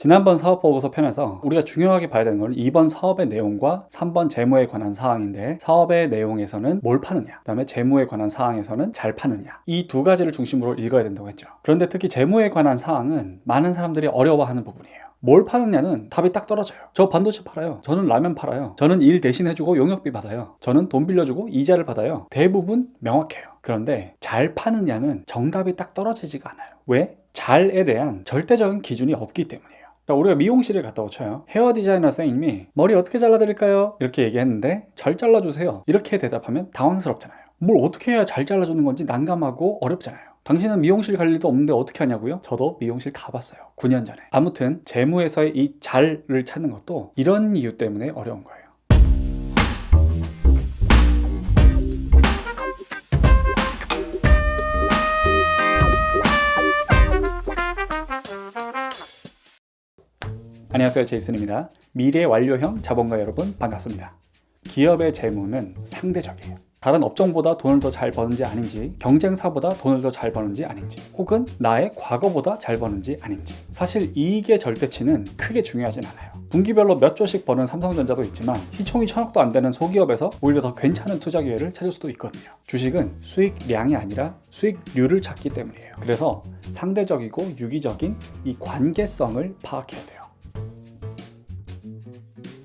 지난번 사업 보고서 편에서 우리가 중요하게 봐야 되는 건 2번 사업의 내용과 3번 재무에 관한 사항인데 사업의 내용에서는 뭘 파느냐, 그다음에 재무에 관한 사항에서는 잘 파느냐 이 두 가지를 중심으로 읽어야 된다고 했죠. 그런데 특히 재무에 관한 사항은 많은 사람들이 어려워하는 부분이에요. 뭘 파느냐는 답이 딱 떨어져요. 저 반도체 팔아요. 저는 라면 팔아요. 저는 일 대신 해주고 용역비 받아요. 저는 돈 빌려주고 이자를 받아요. 대부분 명확해요. 그런데 잘 파느냐는 정답이 딱 떨어지지가 않아요. 왜? 잘에 대한 절대적인 기준이 없기 때문이에요. 그러니까 우리가 미용실에 갔다고 쳐요. 헤어 디자이너 선생님이 머리 어떻게 잘라드릴까요? 이렇게 얘기했는데 잘 잘라주세요. 이렇게 대답하면 당황스럽잖아요. 뭘 어떻게 해야 잘 잘라주는 건지 난감하고 어렵잖아요. 당신은 미용실 갈 일도 없는데 어떻게 하냐고요? 저도 미용실 가봤어요. 9년 전에. 아무튼 재무에서의 이 잘을 찾는 것도 이런 이유 때문에 어려운 거예요. 안녕하세요. 제이슨입니다. 미래 완료형 자본가 여러분 반갑습니다. 기업의 재무는 상대적이에요. 다른 업종보다 돈을 더 잘 버는지 아닌지, 경쟁사보다 돈을 더 잘 버는지 아닌지, 혹은 나의 과거보다 잘 버는지 아닌지. 사실 이익의 절대치는 크게 중요하진 않아요. 분기별로 몇 조씩 버는 삼성전자도 있지만 희총이 천억도 안 되는 소기업에서 오히려 더 괜찮은 투자 기회를 찾을 수도 있거든요. 주식은 수익량이 아니라 수익률을 찾기 때문이에요. 그래서 상대적이고 유기적인 이 관계성을 파악해야 돼요.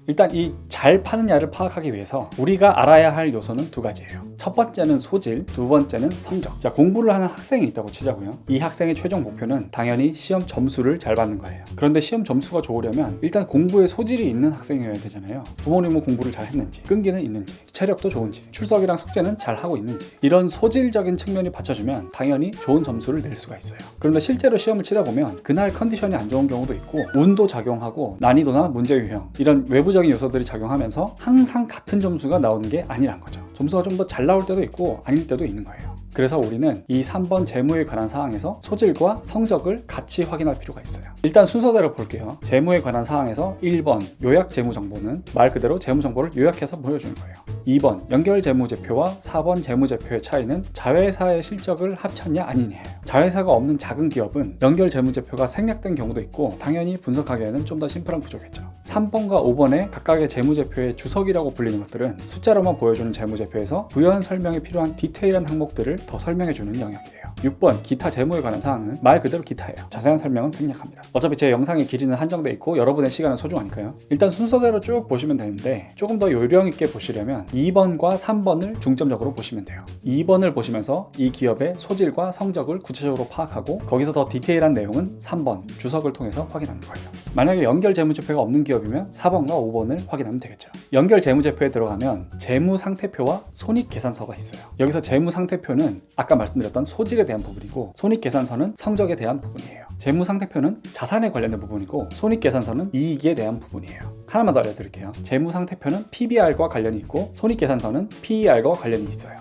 일단 이 잘 파느냐를 파악하기 위해서 우리가 알아야 할 요소는 두 가지예요. 첫 번째는 소질, 두 번째는 성적. 자, 공부를 하는 학생이 있다고 치자고요. 이 학생의 최종 목표는 당연히 시험 점수를 잘 받는 거예요. 그런데 시험 점수가 좋으려면 일단 공부에 소질이 있는 학생이어야 되잖아요. 부모님은 공부를 잘 했는지, 끈기는 있는지, 체력도 좋은지, 출석이랑 숙제는 잘 하고 있는지. 이런 소질적인 측면이 받쳐주면 당연히 좋은 점수를 낼 수가 있어요. 그런데 실제로 시험을 치다 보면 그날 컨디션이 안 좋은 경우도 있고 운도 작용하고 난이도나 문제 유형 이런 외부적인 요소들이 작용하면서 항상 같은 점수가 나오는 게 아니란 거죠. 점수가 좀 더 잘 나올 때도 있고 아닐 때도 있는 거예요. 그래서 우리는 이 3번 재무에 관한 사항에서 소질과 성적을 같이 확인할 필요가 있어요. 일단 순서대로 볼게요. 재무에 관한 사항에서 1번 요약 재무 정보는 말 그대로 재무 정보를 요약해서 보여주는 거예요. 2번 연결 재무제표와 4번 재무제표의 차이는 자회사의 실적을 합쳤냐 아니냐예요. 자회사가 없는 작은 기업은 연결 재무제표가 생략된 경우도 있고 당연히 분석하기에는 좀 더 심플한 구조겠죠. 3번과 5번의 각각의 재무제표의 주석이라고 불리는 것들은 숫자로만 보여주는 재무제표에서 부연 설명이 필요한 디테일한 항목들을 더 설명해주는 영역이에요. 6번 기타 재무에 관한 사항은 말 그대로 기타예요. 자세한 설명은 생략합니다. 어차피 제 영상의 길이는 한정돼 있고 여러분의 시간은 소중하니까요. 일단 순서대로 쭉 보시면 되는데 조금 더 요령 있게 보시려면 2번과 3번을 중점적으로 보시면 돼요. 2번을 보시면서 이 기업의 소질과 성적을 구체적으로 파악하고 거기서 더 디테일한 내용은 3번 주석을 통해서 확인하는 거예요. 만약에 연결 재무제표가 없는 기업이면 4번과 5번을 확인하면 되겠죠. 연결 재무제표에 들어가면 재무 상태표와 손익 계산서가 있어요. 여기서 재무 상태표는 아까 말씀드렸던 소질에 대한 부분이고 손익 계산서는 성적에 대한 부분이에요. 재무 상태표는 자산에 관련된 부분이고 손익 계산서는 이익에 대한 부분이에요. 하나만 더 알려드릴게요. 재무 상태표는 PBR과 관련이 있고 손익 계산서는 PER과 관련이 있어요.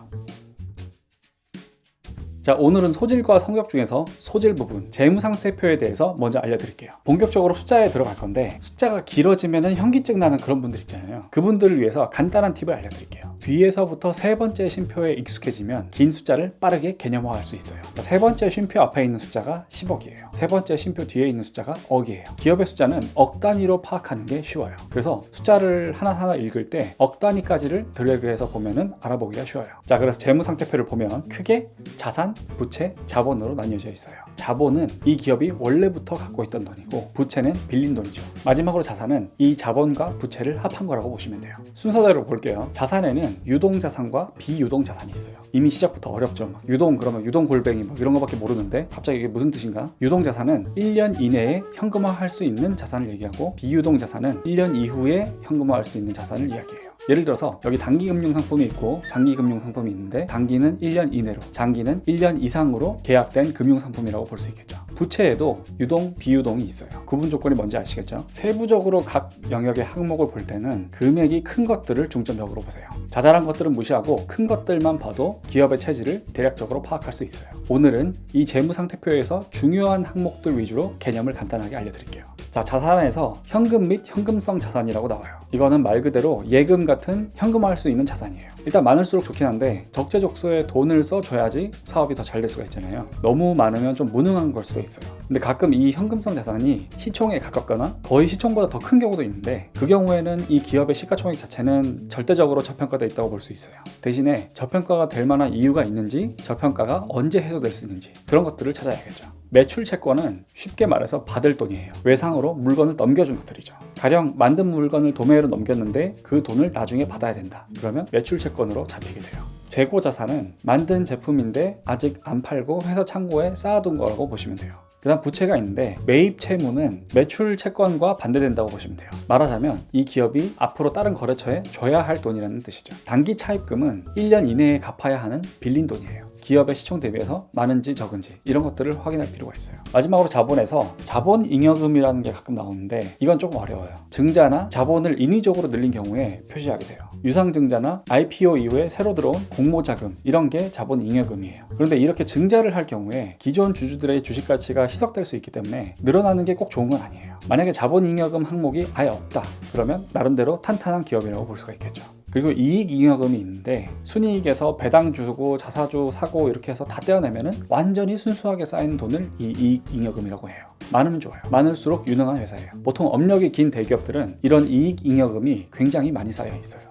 자, 오늘은 소질과 성격 중에서 소질 부분, 재무상태표에 대해서 먼저 알려드릴게요. 본격적으로 숫자에 들어갈 건데 숫자가 길어지면 현기증 나는 그런 분들 있잖아요. 그분들을 위해서 간단한 팁을 알려드릴게요. 뒤에서부터 세 번째 쉼표에 익숙해지면 긴 숫자를 빠르게 개념화할 수 있어요. 그러니까 세 번째 쉼표 앞에 있는 숫자가 10억이에요. 세 번째 쉼표 뒤에 있는 숫자가 억이에요. 기업의 숫자는 억 단위로 파악하는 게 쉬워요. 그래서 숫자를 하나하나 읽을 때 억 단위까지를 드래그해서 보면은 알아보기가 쉬워요. 자, 그래서 재무 상태표를 보면 크게 자산, 부채, 자본으로 나뉘어져 있어요. 자본은 이 기업이 원래부터 갖고 있던 돈이고 부채는 빌린 돈이죠. 마지막으로 자산은 이 자본과 부채를 합한 거라고 보시면 돼요. 순서대로 볼게요. 자산에는 유동 자산과 비유동 자산이 있어요. 이미 시작부터 어렵죠. 막 유동 그러면 유동 골뱅이 막 이런 거밖에 모르는데 갑자기 이게 무슨 뜻인가? 유동 자산은 1년 이내에 현금화할 수 있는 자산을 얘기하고 비유동 자산은 1년 이후에 현금화할 수 있는 자산을 이야기해요. 예를 들어서 여기 단기 금융 상품이 있고 장기 금융 상품이 있는데 단기는 1년 이내로 장기는 1년 이상으로 계약된 금융 상품이라고 볼 수 있겠죠. 부채에도 유동, 비유동이 있어요. 구분 조건이 뭔지 아시겠죠? 세부적으로 각 영역의 항목을 볼 때는 금액이 큰 것들을 중점적으로 보세요. 자 잘한 것들은 무시하고 큰 것들만 봐도 기업의 체질을 대략적으로 파악할 수 있어요. 오늘은 이 재무 상태표에서 중요한 항목들 위주로 개념을 간단하게 알려드릴게요. 자, 자산에서 현금 및 현금성 자산이라고 나와요. 이거는 말 그대로 예금 같은 현금화할 수 있는 자산이에요. 일단 많을수록 좋긴 한데 적재적소에 돈을 써줘야지 사업이 더 잘 될 수가 있잖아요. 너무 많으면 좀 무능한 걸 수도 있어요. 근데 가끔 이 현금성 자산이 시총에 가깝거나 거의 시총보다 더 큰 경우도 있는데 그 경우에는 이 기업의 시가총액 자체는 절대적으로 저평가돼 있다고 볼 수 있어요. 대신에 저평가가 될 만한 이유가 있는지 저평가가 언제 해소될 수 있는지 그런 것들을 찾아야겠죠. 매출 채권은 쉽게 말해서 받을 돈이에요. 외상으로 물건을 넘겨준 것들이죠. 가령 만든 물건을 도매로 넘겼는데 그 돈을 나중에 받아야 된다. 그러면 매출 채권으로 잡히게 돼요. 재고 자산은 만든 제품인데 아직 안 팔고 회사 창고에 쌓아둔 거라고 보시면 돼요. 그 다음 부채가 있는데 매입 채무는 매출 채권과 반대된다고 보시면 돼요. 말하자면 이 기업이 앞으로 다른 거래처에 줘야 할 돈이라는 뜻이죠. 단기 차입금은 1년 이내에 갚아야 하는 빌린 돈이에요. 기업의 시총 대비해서 많은지 적은지 이런 것들을 확인할 필요가 있어요. 마지막으로 자본에서 자본 잉여금이라는 게 가끔 나오는데 이건 조금 어려워요. 증자나 자본을 인위적으로 늘린 경우에 표시하게 돼요. 유상 증자나 IPO 이후에 새로 들어온 공모 자금 이런 게 자본 잉여금이에요. 그런데 이렇게 증자를 할 경우에 기존 주주들의 주식 가치가 희석될 수 있기 때문에 늘어나는 게 꼭 좋은 건 아니에요. 만약에 자본 잉여금 항목이 아예 없다. 그러면 나름대로 탄탄한 기업이라고 볼 수가 있겠죠. 그리고 이익 잉여금이 있는데 순이익에서 배당 주고 자사주 사고 이렇게 해서 다 떼어내면은 완전히 순수하게 쌓이는 돈을 이 이익 잉여금이라고 해요. 많으면 좋아요. 많을수록 유능한 회사예요. 보통 업력이 긴 대기업들은 이런 이익 잉여금이 굉장히 많이 쌓여 있어요.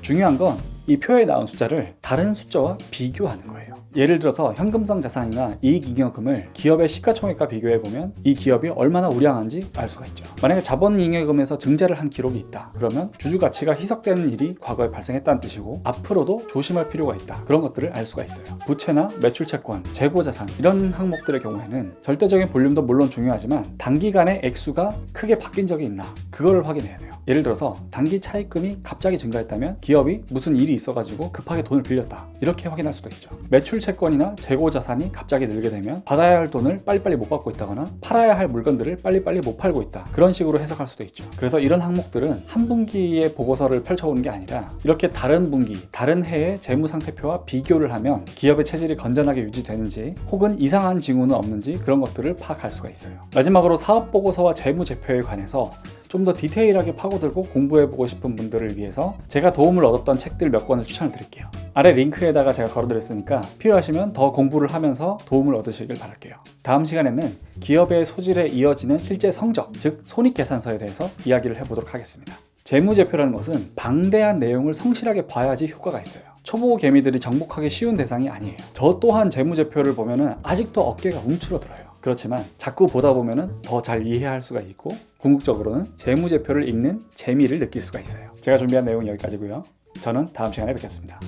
중요한 건 이 표에 나온 숫자를 다른 숫자와 비교하는 거예요. 예를 들어서 현금성 자산이나 이익 잉여금을 기업의 시가총액과 비교해 보면 이 기업이 얼마나 우량한지 알 수가 있죠. 만약에 자본 잉여금에서 증자를 한 기록이 있다. 그러면 주주 가치가 희석되는 일이 과거에 발생했다는 뜻이고 앞으로도 조심할 필요가 있다. 그런 것들을 알 수가 있어요. 부채나 매출 채권, 재고 자산 이런 항목들의 경우에는 절대적인 볼륨도 물론 중요하지만 단기간에 액수가 크게 바뀐 적이 있나 그걸 확인해야 돼요. 예를 들어서 단기 차입금이 갑자기 증가했다면 기업이 무슨 일이 있어가지고 급하게 돈을 빌렸다. 이렇게 확인할 수도 있죠. 매출 채권이나 재고 자산이 갑자기 늘게 되면 받아야 할 돈을 빨리빨리 못 받고 있다거나 팔아야 할 물건들을 빨리빨리 못 팔고 있다. 그런 식으로 해석할 수도 있죠. 그래서 이런 항목들은 한 분기의 보고서를 펼쳐오는 게 아니라 이렇게 다른 분기 다른 해의 재무 상태표와 비교를 하면 기업의 체질이 건전하게 유지되는지 혹은 이상한 징후는 없는지 그런 것들을 파악할 수가 있어요. 마지막으로 사업 보고서와 재무 제표에 관해서 좀 더 디테일하게 파고들고 공부해보고 싶은 분들을 위해서 제가 도움을 얻었던 책들 몇 권을 추천을 드릴게요. 아래 링크에다가 제가 걸어드렸으니까 필요하시면 더 공부를 하면서 도움을 얻으시길 바랄게요. 다음 시간에는 기업의 소질에 이어지는 실제 성적, 즉 손익계산서에 대해서 이야기를 해보도록 하겠습니다. 재무제표라는 것은 방대한 내용을 성실하게 봐야지 효과가 있어요. 초보 개미들이 정복하기 쉬운 대상이 아니에요. 저 또한 재무제표를 보면은 아직도 어깨가 움츠러들어요. 그렇지만 자꾸 보다 보면은 더잘 이해할 수가 있고 궁극적으로는 재무제표를 읽는 재미를 느낄 수가 있어요. 제가 준비한 내용은 여기까지고요. 저는 다음 시간에 뵙겠습니다.